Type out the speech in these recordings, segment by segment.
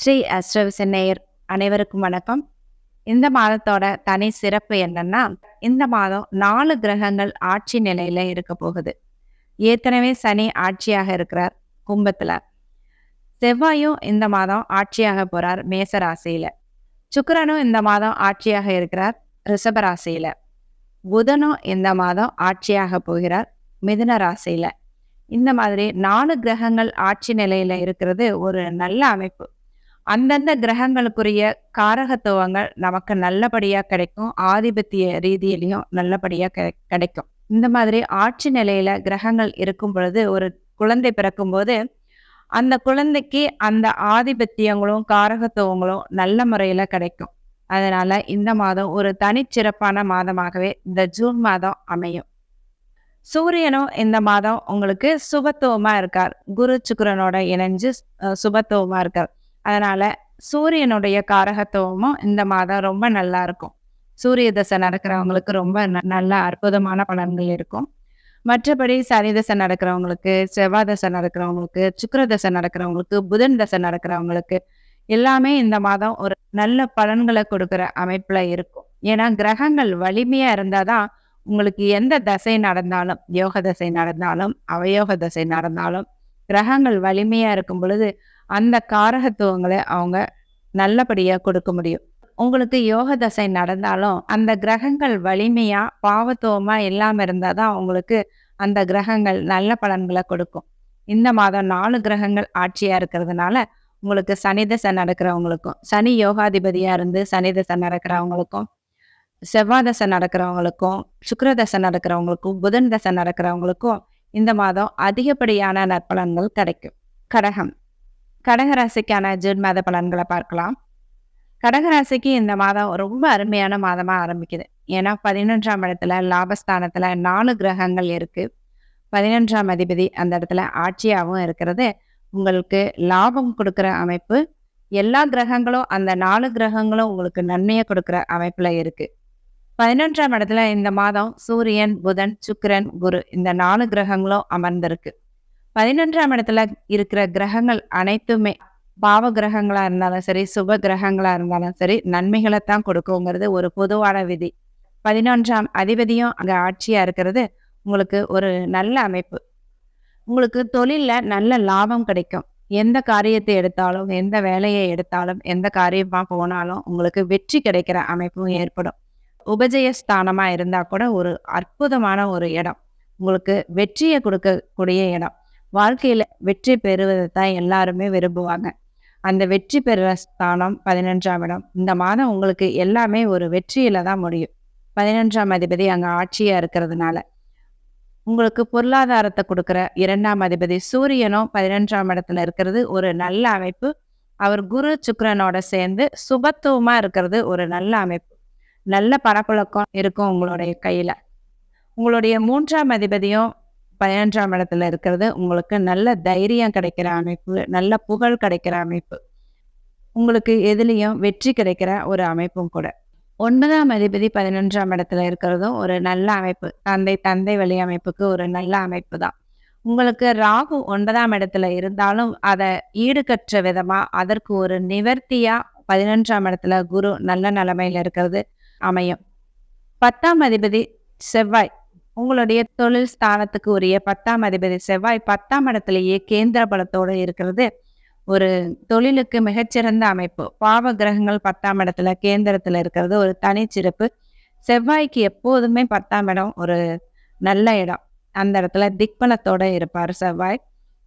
ஸ்ரீ அஸ்ரவிசன் சென்னையர் அனைவருக்கும் வணக்கம். இந்த மாதத்தோட தனி சிறப்பு என்னன்னா இந்த மாதம் நாலு கிரகங்கள் ஆட்சி நிலையில இருக்க போகுது. ஏற்கனவே சனி ஆட்சியாக இருக்கிறார் கும்பத்துல. செவ்வாயும் இந்த மாதம் ஆட்சியாக போறார் மேச ராசியில. இந்த மாதம் ஆட்சியாக இருக்கிறார் ரிஷப ராசியில. புதனும் இந்த மாதம் ஆட்சியாக போகிறார் மிதுன ராசியில. இந்த மாதிரி நாலு கிரகங்கள் ஆட்சி நிலையில இருக்கிறது ஒரு நல்ல அமைப்பு. அந்தந்த கிரகங்களுக்குரிய காரகத்துவங்கள் நமக்கு நல்லபடியாக கிடைக்கும். ஆதிபத்திய ரீதியிலையும் நல்லபடியாக கிடை- கிடைக்கும். இந்த மாதிரி ஆட்சி நிலையில கிரகங்கள் இருக்கும் பொழுது ஒரு குழந்தை பிறக்கும்போது அந்த குழந்தைக்கு அந்த ஆதிபத்தியங்களும் காரகத்துவங்களும் நல்ல முறையில கிடைக்கும். அதனால இந்த மாதம் ஒரு தனிச்சிறப்பான மாதமாகவே இந்த ஜூன் மாதம் அமையும். சூரியனும் இந்த மாதம் உங்களுக்கு சுபத்துவமா இருக்கார். குரு சுக்கரனோட இணைஞ்சு சுபத்துவமா இருக்கார். அதனால் சூரியனுடைய காரகத்துவமும் இந்த மாதம் ரொம்ப நல்லா இருக்கும். சூரிய தசை நடக்கிறவங்களுக்கு ரொம்ப ந- நல்ல அற்புதமான பலன்கள் இருக்கும். மற்றபடி சனி தசை நடக்கிறவங்களுக்கு செவ்வாய் தசை நடக்கிறவங்களுக்கு சுக்கர தசை நடக்கிறவங்களுக்கு புதன் தசை நடக்கிறவங்களுக்கு எல்லாமே இந்த மாதம் ஒரு நல்ல பலன்களை கொடுக்குற அமைப்பில் இருக்கும். ஏன்னா கிரகங்கள் வலிமையாக இருந்தால் தான் உங்களுக்கு எந்த தசை நடந்தாலும் யோக தசை நடந்தாலும் அவயோக தசை நடந்தாலும் கிரகங்கள் வலிமையாக இருக்கும் பொழுது அந்த காரகத்துவங்களை அவங்க நல்லபடியாக கொடுக்க முடியும். உங்களுக்கு யோக தசை நடந்தாலும் அந்த கிரகங்கள் வலிமையாக பாவத்துவமாக இல்லாமல் இருந்தால் தான் உங்களுக்கு அந்த கிரகங்கள் நல்ல பலன்களை கொடுக்கும். இந்த மாதம் நாலு கிரகங்கள் ஆட்சியாக இருக்கிறதுனால உங்களுக்கு சனி தசை நடக்கிறவங்களுக்கும் சனி யோகாதிபதியாக இருந்து சனி தசை நடக்கிறவங்களுக்கும் செவ்வாய் தசை நடக்கிறவங்களுக்கும் சுக்கர தசை நடக்கிறவங்களுக்கும் புதன் தசை நடக்கிறவங்களுக்கும் இந்த மாதம் அதிகப்படியான நற்பலன்கள் கிடைக்கும். கடகம். கடகராசிக்கான ஜூன் மாத பலன்களை பார்க்கலாம். கடகராசிக்கு இந்த மாதம் ரொம்ப அருமையான மாதமாக ஆரம்பிக்குது. ஏன்னா பதினொன்றாம் இடத்துல லாபஸ்தானத்தில் நாலு கிரகங்கள் இருக்குது பதினொன்றாம் அதிபதி அந்த இடத்துல ஆட்சியாகவும் இருக்கிறது. உங்களுக்கு லாபம் கொடுக்குற அமைப்பு. எல்லா கிரகங்களும் அந்த நாலு கிரகங்களும் உங்களுக்கு நன்மையை கொடுக்குற அமைப்பில் இருக்குது பதினொன்றாம் இடத்துல இந்த மாதம் சூரியன் புதன் சுக்கிரன் குரு இந்த நாலு கிரகங்களும் அமர்ந்திருக்கு. பதினொன்றாம் இடத்துல இருக்கிற கிரகங்கள் அனைத்துமே பாவ கிரகங்களா இருந்தாலும் சரி சுப கிரகங்களா இருந்தாலும் சரி நன்மைகளை தான் கொடுக்குங்கிறது ஒரு பொதுவான விதி. பதினொன்றாம் அதிபதியும் அங்கே ஆட்சியா இருக்கிறது உங்களுக்கு ஒரு நல்ல அமைப்பு. உங்களுக்கு தொழிலில் நல்ல லாபம் கிடைக்கும். எந்த காரியத்தை எடுத்தாலும் எந்த வேலையை எடுத்தாலும் எந்த காரியமாக போனாலும் உங்களுக்கு வெற்றி கிடைக்கிற அமைப்பும் ஏற்படும். உபஜயஸ்தானமாக இருந்தால் கூட ஒரு அற்புதமான ஒரு இடம். உங்களுக்கு வெற்றியை கொடுக்கக்கூடிய இடம். வாழ்க்கையில் வெற்றி பெறுவதை தான் எல்லாருமே விரும்புவாங்க. அந்த வெற்றி பெறுற ஸ்தானம் பதினஞ்சாம் இடம். இந்த மாதம் உங்களுக்கு எல்லாமே ஒரு வெற்றியில தான் முடியும். பதினஞ்சாம் அதிபதி அங்கே ஆட்சியாக இருக்கிறதுனால. உங்களுக்கு பொருளாதாரத்தை கொடுக்குற இரண்டாம் அதிபதி சூரியனும் பதினஞ்சாம் இடத்துல இருக்கிறது ஒரு நல்ல அமைப்பு. அவர் குரு சுக்கரனோட சேர்ந்து சுபத்துவமாக இருக்கிறது ஒரு நல்ல அமைப்பு. நல்ல பணப்புழக்கம் இருக்கும் உங்களுடைய கையில். உங்களுடைய மூன்றாம் அதிபதியும் பதினஞ்சாம் இடத்துல இருக்கிறது உங்களுக்கு நல்ல தைரியம் கிடைக்கிற அமைப்பு நல்ல புகழ் கிடைக்கிற அமைப்பு. உங்களுக்கு எதுலேயும் வெற்றி கிடைக்கிற ஒரு அமைப்பும் கூட. ஒன்பதாம் அதிபதி பதினொன்றாம் இடத்துல இருக்கிறதும் ஒரு நல்ல அமைப்பு. தந்தை தந்தை வழி அமைப்புக்கு ஒரு நல்ல அமைப்பு தான். உங்களுக்கு ராகு ஒன்பதாம் இடத்துல இருந்தாலும் அதை ஈடுகற்ற விதமா அதற்கு ஒரு நிவர்த்தியா பதினொன்றாம் இடத்துல குரு நல்ல நிலைமையில இருக்கிறது அமையும். பத்தாம் அதிபதி செவ்வாய். உங்களுடைய தொழில் ஸ்தானத்துக்கு உரிய பத்தாம் அதிபதி செவ்வாய் பத்தாம் இடத்திலேயே கேந்திர பலத்தோடு இருக்கிறது. ஒரு தொழிலுக்கு மிகச்சிறந்த அமைப்பு. பாவ கிரகங்கள் பத்தாம் இடத்துல கேந்திரத்துல இருக்கிறது ஒரு தனிச்சிறப்பு செவ்வாய்க்கு எப்போதுமே பத்தாம் இடம் ஒரு நல்ல இடம். அந்த இடத்துல திக்பலத்தோட இருப்பார் செவ்வாய்.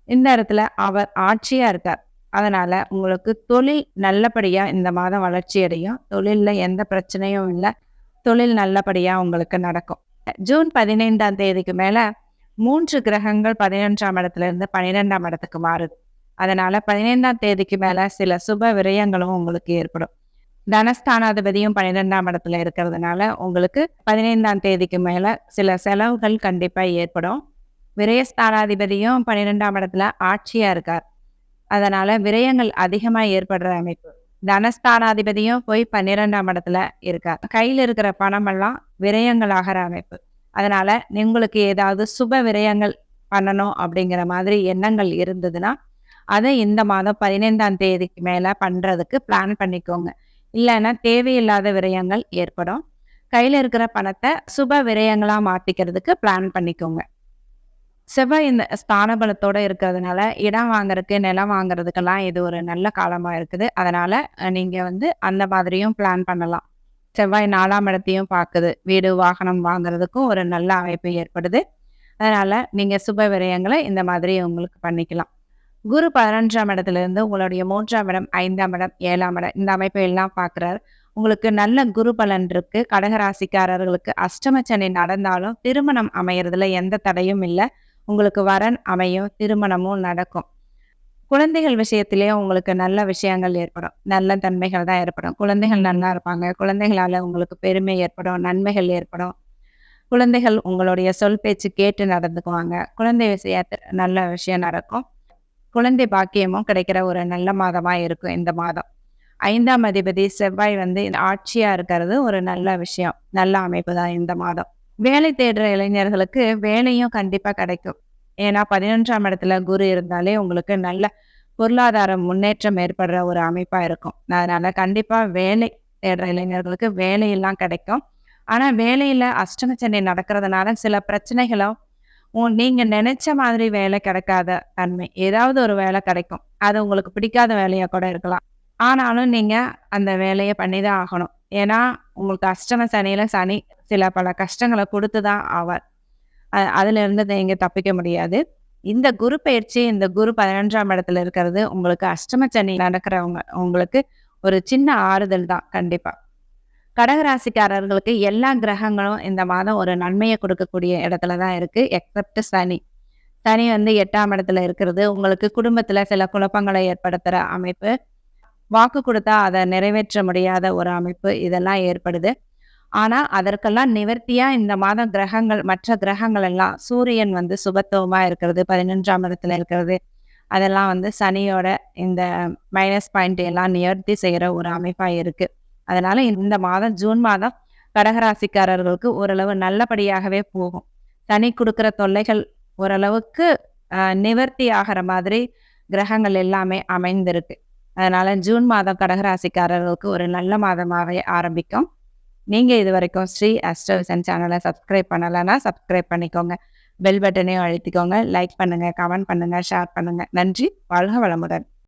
இந்த இடத்துல அவர் ஆட்சியா இருக்கார். அதனால உங்களுக்கு தொழில் நல்லபடியா இந்த மாதம் வளர்ச்சி அடையும். தொழில்ல எந்த பிரச்சனையும் இல்லை. தொழில் நல்லபடியா உங்களுக்கு நடக்கும். ஜூன் பதினைந்தாம் தேதிக்கு மேல மூன்று கிரகங்கள் பதினொன்றாம் இடத்துல இருந்து பன்னிரெண்டாம் இடத்துக்கு மாறுது. அதனால பதினைந்தாம் தேதிக்கு மேல சில சுப விரயங்களும் உங்களுக்கு ஏற்படும். தனஸ்தானாதிபதியும் பன்னிரெண்டாம் இடத்துல இருக்கிறதுனால உங்களுக்கு பதினைந்தாம் தேதிக்கு மேல சில செலவுகள் கண்டிப்பா ஏற்படும். விரயஸ்தானாதிபதியும் பன்னிரெண்டாம் இடத்துல ஆட்சியா இருக்கார். அதனால விரயங்கள் அதிகமா ஏற்படுற அமைப்பு. தனஸ்தானாதிபதியும் போய் பன்னிரெண்டாம் இடத்துல இருக்கார். கையில் இருக்கிற பணமெல்லாம் விரயங்களாகிற அமைப்பு. அதனால உங்களுக்கு ஏதாவது சுப விரயங்கள் பண்ணணும் அப்படிங்கிற மாதிரி எண்ணங்கள் இருந்ததுன்னா அதை இந்த மாதம் பதினைந்தாம் தேதிக்கு மேலே பண்ணுறதுக்கு பிளான் பண்ணிக்கோங்க. இல்லைன்னா தேவையில்லாத விரயங்கள் ஏற்படும். கையில் இருக்கிற பணத்தை சுப விரயங்களாக மாற்றிக்கிறதுக்கு பிளான் பண்ணிக்கோங்க. செவ்வாய் இந்த ஸ்தானபலத்தோட இருக்கிறதுனால இடம் வாங்குறதுக்கு நிலம் வாங்குறதுக்கெல்லாம் இது ஒரு நல்ல காலமாக இருக்குது. அதனால நீங்கள் வந்து அந்த மாதிரியும் பிளான் பண்ணலாம். செவ்வாய் நாலாம் இடத்தையும் பார்க்குது. வீடு வாகனம் வாங்குறதுக்கும் ஒரு நல்ல அமைப்பு ஏற்படுது. அதனால நீங்கள் சுப விரயங்களை இந்த மாதிரி உங்களுக்கு பண்ணிக்கலாம். குரு பதினஞ்சாம் இடத்துல இருந்து உங்களுடைய மூன்றாம் இடம் ஐந்தாம் இடம் ஏழாம் இடம் இந்த அமைப்பை எல்லாம் பார்க்குறாரு. உங்களுக்கு நல்ல குரு பலன் இருக்கு. கடகராசிக்காரர்களுக்கு அஷ்டமச்சனை நடந்தாலும் திருமணம் அமையறதுல எந்த தடையும் இல்லை. உங்களுக்கு வரன் அமையும் திருமணமும் நடக்கும். குழந்தைகள் விஷயத்திலேயே உங்களுக்கு நல்ல விஷயங்கள் ஏற்படும். நல்ல தன்மைகள் தான் ஏற்படும். குழந்தைகள் நல்லா இருப்பாங்க. குழந்தைகளால உங்களுக்கு பெருமை ஏற்படும் நன்மைகள் ஏற்படும். குழந்தைகள் உங்களுடைய சொல் பேச்சு கேட்டு நடந்துக்குவாங்க. குழந்தை விஷயத்தில் நல்ல விஷயம் நடக்கும். குழந்தை பாக்கியமும் கிடைக்கிற ஒரு நல்ல மாதமா இருக்கும் இந்த மாதம். ஐந்தாம் அதிபதி செவ்வாய் வந்து ஆட்சியா இருக்கிறது ஒரு நல்ல விஷயம். நல்ல அமைப்பு தான் இந்த மாதம். வேலை தேடுற இளைஞர்களுக்கு வேலையும் கண்டிப்பாக கிடைக்கும். ஏன்னா பதினொன்றாம் இடத்துல குரு இருந்தாலே உங்களுக்கு நல்ல பொருளாதார முன்னேற்றம் ஏற்படுற ஒரு அமைப்பாக இருக்கும். அதனால கண்டிப்பாக வேலை தேடுற இளைஞர்களுக்கு வேலையெல்லாம் கிடைக்கும். ஆனா வேலையில அஷ்டமச்சனை நடக்கிறதுனால சில பிரச்சனைகளும் உ- நீங்கள் நினைச்ச மாதிரி வேலை கிடைக்காத தன்மை. ஏதாவது ஒரு வேலை கிடைக்கும். அது உங்களுக்கு பிடிக்காத வேலையாக கூட இருக்கலாம். ஆனாலும் நீங்கள் அந்த வேலையை பண்ணி தான் ஆகணும். ஏன்னா உங்களுக்கு அஷ்டம சனியில சனி சில பல கஷ்டங்களை கொடுத்து தான் ஆவார் அதுலேருந்து அதுல இருந்து நீங்க தப்பிக்க முடியாது. இந்த குரு பயிற்சி இந்த குரு பதினொன்றாம் இடத்துல இருக்கிறது உங்களுக்கு அஷ்டம சனி நடக்கிறவங்க உங்களுக்கு ஒரு சின்ன ஆறுதல் தான் கண்டிப்பா. கடகராசிக்காரர்களுக்கு எல்லா கிரகங்களும் இந்த மாதம் ஒரு நன்மையை கொடுக்கக்கூடிய இடத்துல தான் இருக்கு எக்ஸப்ட் சனி. சனி வந்து எட்டாம் இடத்துல இருக்கிறது உங்களுக்கு குடும்பத்துல சில குழப்பங்களை ஏற்படுத்துற அமைப்பு வாக்கு கொடுத்தா அதை நிறைவேற்ற முடியாத ஒரு அமைப்பு இதெல்லாம் ஏற்படுது. ஆனால் அதற்கெல்லாம் நிவர்த்தியாக இந்த மாதம் கிரகங்கள் மற்ற கிரகங்கள் எல்லாம் சூரியன் வந்து சுபத்துவமாக இருக்கிறது பதினொன்றாம் இடத்துல இருக்கிறது. அதெல்லாம் வந்து சனியோட இந்த மைனஸ் பாயிண்ட் எல்லாம் நிவர்த்தி செய்கிற ஒரு அமைப்பாக இருக்குது அதனால் இந்த மாதம் ஜூன் மாதம் கடகராசிக்காரர்களுக்கு ஓரளவு நல்லபடியாகவே போகும். சனி கொடுக்குற தொல்லைகள் ஓரளவுக்கு நிவர்த்தி ஆகிற மாதிரி கிரகங்கள் எல்லாமே அமைந்திருக்கு. அதனால ஜூன் மாதம் கடகராசிக்காரர்களுக்கு ஒரு நல்ல மாதமாகவே ஆரம்பிக்கும். நீங்கள் இது வரைக்கும் ஸ்ரீ அஸ்ட்ரோவிசன் சேனலை சப்ஸ்கிரைப் பண்ணலைன்னா சப்ஸ்கிரைப் பண்ணிக்கோங்க. பெல் பட்டனையும் அழுத்திக்கோங்க. லைக் பண்ணுங்கள் கமெண்ட் பண்ணுங்கள் ஷேர் பண்ணுங்கள் நன்றி. வாழ்க வளமுடன்.